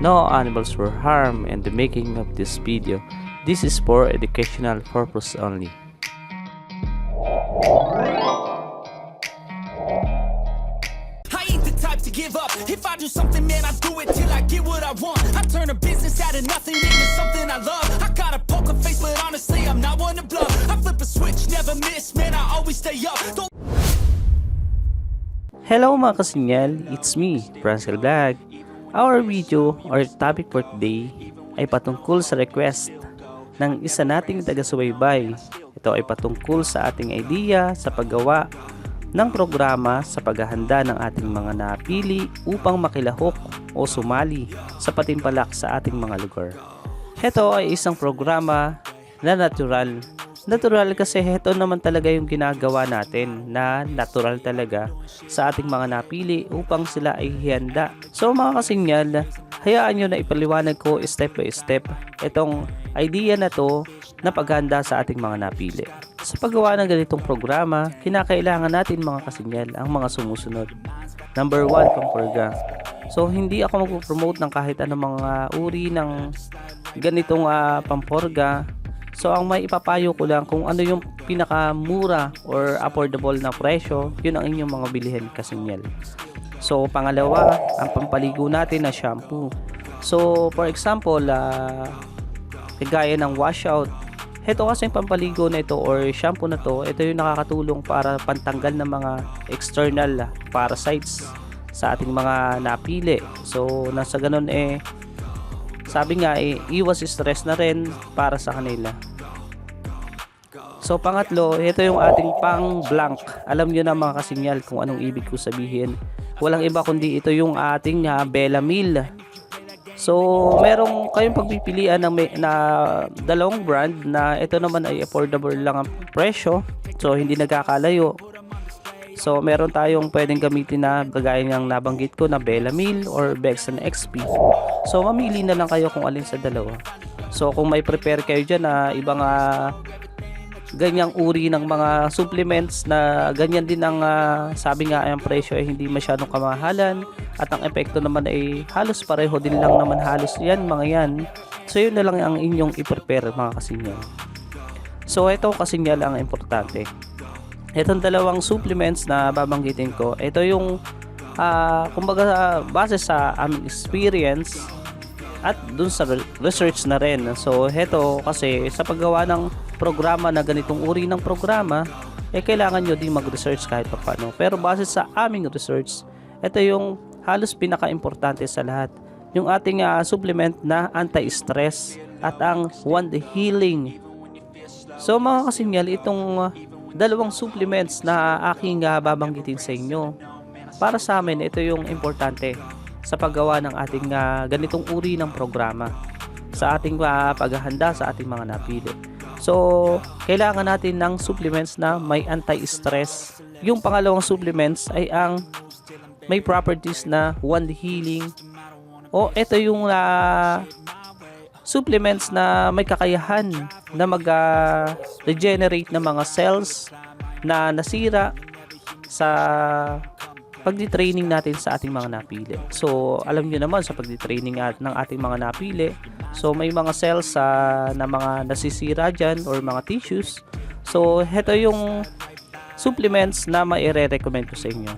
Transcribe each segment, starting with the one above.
No animals were harmed in the making of this video. This is for educational purpose only. I ain't the type to give up. If I do something, man, I do it till I get what I want. I turn a business out of nothing into something I love. I got a poker face, but honestly, I'm not one to bluff. I flip a switch, never miss, man, I always stay up. Don't Hello mga kasinyal, it's me, Francel Vlog. Our video or topic for today ay patungkol sa request ng isa nating taga-subaybay. Ito ay patungkol sa ating idea sa paggawa ng programa sa paghahanda ng ating mga napili upang makilahok o sumali sa patimpalak sa ating mga lugar. Ito ay isang programa na natural. Natural kasi ito naman talaga yung ginagawa natin na natural talaga sa ating mga napili upang sila ay hihanda. So mga kasinyal, hayaan nyo na ipaliwanag ko step by step itong idea na to na paghanda sa ating mga napili. Sa paggawa ng ganitong programa, kinakailangan natin mga kasinyal ang mga sumusunod. Number 1, pamporga. So hindi ako magpo-promote ng kahit anong mga uri ng ganitong ah, pamporga So ang may ipapayo ko lang kung ano yung pinakamura or affordable na presyo, yun ang inyong mga bilihin kasinyal. So pangalawa, ang pampaligo natin na shampoo. So for example, uh, kagaya ng washout, ito kasi yung pampaligo na ito or shampoo na to, ito yung nakakatulong para pantanggal ng mga external parasites sa ating mga napili. So nasa ganun eh sabi nga eh, iwas stress na rin para sa kanila. So pangatlo, ito yung ating pang blank. Alam nyo na mga kasinyal kung anong ibig ko sabihin. Walang iba kundi ito yung ating uh, Bellamil. So merong kayong pagpipilian ng may, na dalawang brand na ito naman ay affordable lang ang presyo. So hindi nagkakalayo. So meron tayong pwedeng gamitin na kagaya ng nabanggit ko na Bellamil or Bexan XP. So mamili na lang kayo kung alin sa dalawa. So kung may prepare kayo dyan na ibang uh, ganyang uri ng mga supplements na ganyan din ang ah, sabi nga ang presyo ay hindi masyadong kamahalan at ang epekto naman ay halos pareho din lang naman halos yan mga yan. So yun na lang ang inyong i-prepare mga kasinyal. So ito kasinyal ang importante. Itong dalawang supplements na babanggitin ko, ito yung ah, kumbaga base sa aming experience at dun sa re- research na rin. So heto kasi sa paggawa ng programa na ganitong uri ng programa, eh kailangan nyo din mag-research kahit pa paano. Pero base sa aming research, ito yung halos pinaka-importante sa lahat. Yung ating ah, supplement na anti-stress at ang One Healing So mga kasinyal, itong uh, dalawang supplements na aking uh, babanggitin sa inyo. Para sa amin, ito yung importante sa paggawa ng ating uh, ganitong uri ng programa sa ating uh, paghahanda sa ating mga napili. So, kailangan natin ng supplements na may anti-stress. Yung pangalawang supplements ay ang may properties na one healing. O ito yung uh, supplements na may kakayahan na mag-regenerate ng mga cells na nasira sa pagdi-training natin sa ating mga napili. So, alam niyo naman sa pagdi-training at ng ating mga napili, so may mga cells sa na mga nasisira diyan or mga tissues. So, heto yung supplements na maire-recommend ko sa inyo.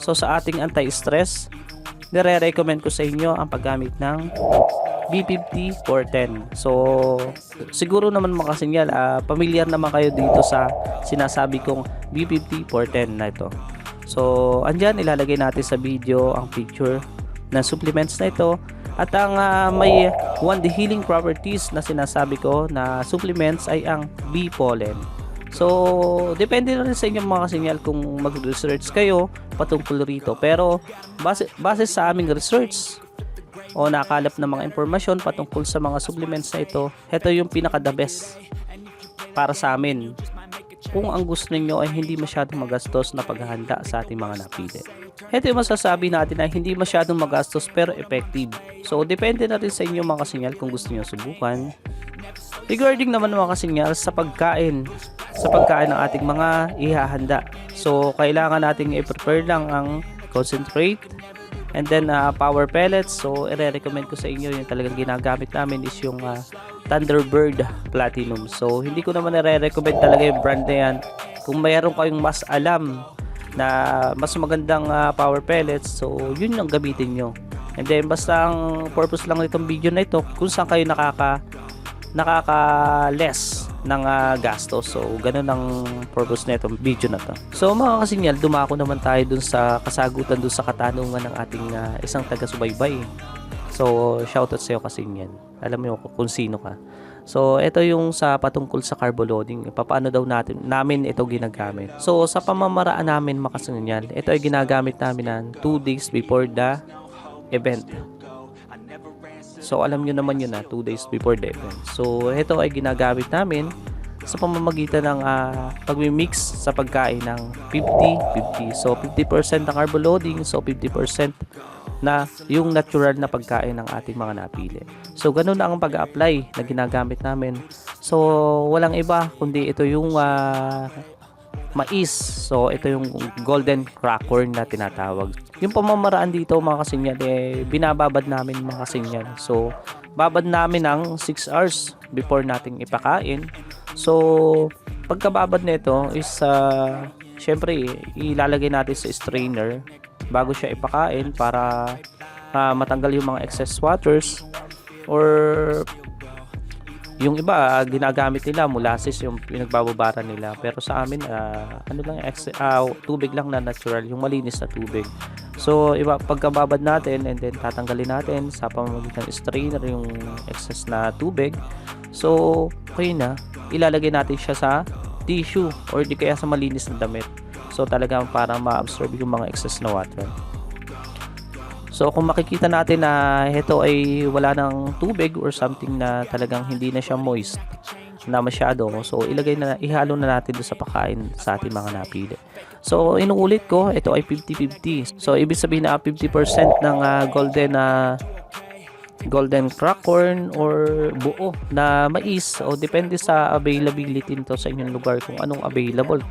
So, sa ating anti-stress, nire-recommend ko sa inyo ang paggamit ng B50 410. So, siguro naman mga kasinyal, uh, pamilyar naman kayo dito sa sinasabi kong B50 410 na ito. So, andyan ilalagay natin sa video ang picture ng supplements na ito at ang uh, may one the healing properties na sinasabi ko na supplements ay ang bee pollen. So, depende na rin sa inyong mga kasinyal kung mag-research kayo patungkol rito. Pero, base, base sa aming research, o nakalap ng mga impormasyon patungkol sa mga supplements na ito, ito yung pinaka the best para sa amin. Kung ang gusto ninyo ay hindi masyadong magastos na paghahanda sa ating mga napili. Ito yung masasabi natin na hindi masyadong magastos pero effective. So, depende na rin sa inyo mga kasinyal kung gusto niyo subukan. Regarding naman mga kasinyal sa pagkain, sa pagkain ng ating mga ihahanda. So, kailangan nating i-prepare lang ang concentrate and then uh, power pellets. So, i-recommend ko sa inyo yung talagang ginagamit namin is yung uh, Thunderbird Platinum. So, hindi ko naman i-recommend talaga yung brand na yan. Kung mayroon kayong mas alam na mas magandang uh, power pellets, so yun yung gamitin nyo. And then, basta ang purpose lang nitong video na ito, kung saan kayo nakaka nakaka-less ng ah, gastos. So, ganun ang purpose na itong video na to. So, mga kasinyal, dumako naman tayo dun sa kasagutan dun sa katanungan ng ating ah, isang taga-subaybay. So, shoutout sa'yo kasinyal. Alam mo kung sino ka. So, ito yung sa patungkol sa carbo loading. Paano daw natin, namin ito ginagamit. So, sa pamamaraan namin makasinyal, ito ay ginagamit namin ng 2 days before the event. So alam nyo naman yun na 2 days before event. So ito ay ginagamit namin sa pamamagitan ng uh, pagmi-mix sa pagkain ng 50-50. So 50% ng carbo loading, so 50% na yung natural na pagkain ng ating mga napili. So ganun na ang pag-apply na ginagamit namin. So walang iba kundi ito yung ah, mais. So, ito yung golden cracker na tinatawag. Yung pamamaraan dito mga kasinyal, eh, binababad namin mga kasinyal. So, babad namin ng 6 hours before nating ipakain. So, pagkababad nito is, uh, syempre, ilalagay natin sa strainer bago siya ipakain para uh, matanggal yung mga excess waters or yung iba ah, ginagamit nila molasses yung pinagbababara nila. Pero sa amin ah, ano lang ex- ah, tubig lang na natural yung malinis na tubig. So iba pagkababad natin and then tatanggalin natin sa pamamagitan ng strainer yung excess na tubig. So okay na. Ilalagay natin siya sa tissue or di kaya sa malinis na damit. So talagang para ma-absorb yung mga excess na water So kung makikita natin na ito ay wala ng tubig or something na talagang hindi na siya moist na masyado. So ilagay na ihalo na natin sa pagkain sa ating mga napili. So inuulit ko, ito ay 50-50. So ibig sabihin na 50% ng ah, golden na golden crack corn or buo na mais o depende sa availability nito sa inyong lugar kung anong available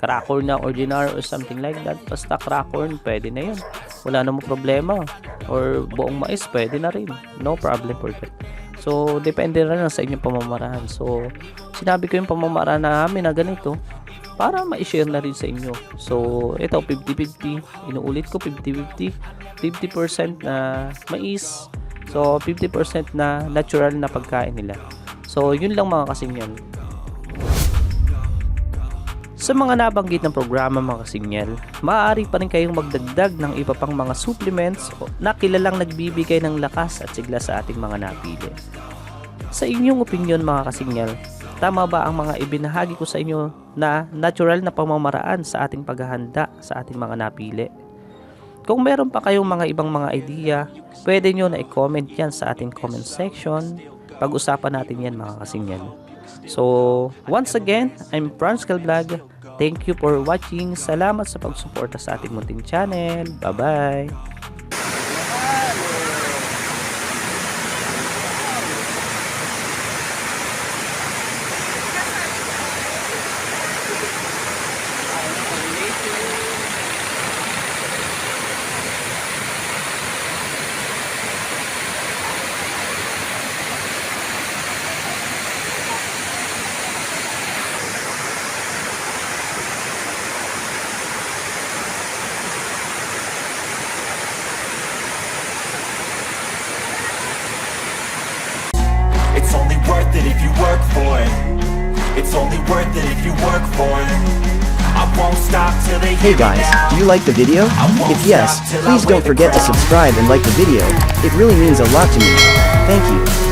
crack corn na ordinary or something like that basta crack corn pwede na yun wala namang problema. Or buong mais pwede na rin. No problem for that. So depende na lang sa inyong pamamaraan. So sinabi ko yung pamamaraan namin na ganito para ma-share na rin sa inyo. So ito 50-50 inuulit ko 50-50 50% na mais. So, 50% na natural na pagkain nila. So, yun lang mga kasinyan. Sa mga nabanggit ng programa mga kasinyal, maaari pa rin kayong magdagdag ng iba pang mga supplements na kilalang nagbibigay ng lakas at sigla sa ating mga napili. Sa inyong opinion mga kasinyal, tama ba ang mga ibinahagi ko sa inyo na natural na pamamaraan sa ating paghahanda sa ating mga napili? Kung meron pa kayong mga ibang mga idea, pwede nyo na i-comment yan sa ating comment section. Pag-usapan natin yan mga kasinyan. So, once again, I'm Franz Vlog. Thank you for watching. Salamat sa pagsuporta sa ating munting channel. Bye-bye! It if you work for it. It's only worth it if you work for it. I won't stop till they Hey guys, do you like the video? If yes, please don't forget to subscribe and like the video. It really means a lot to me. Thank you.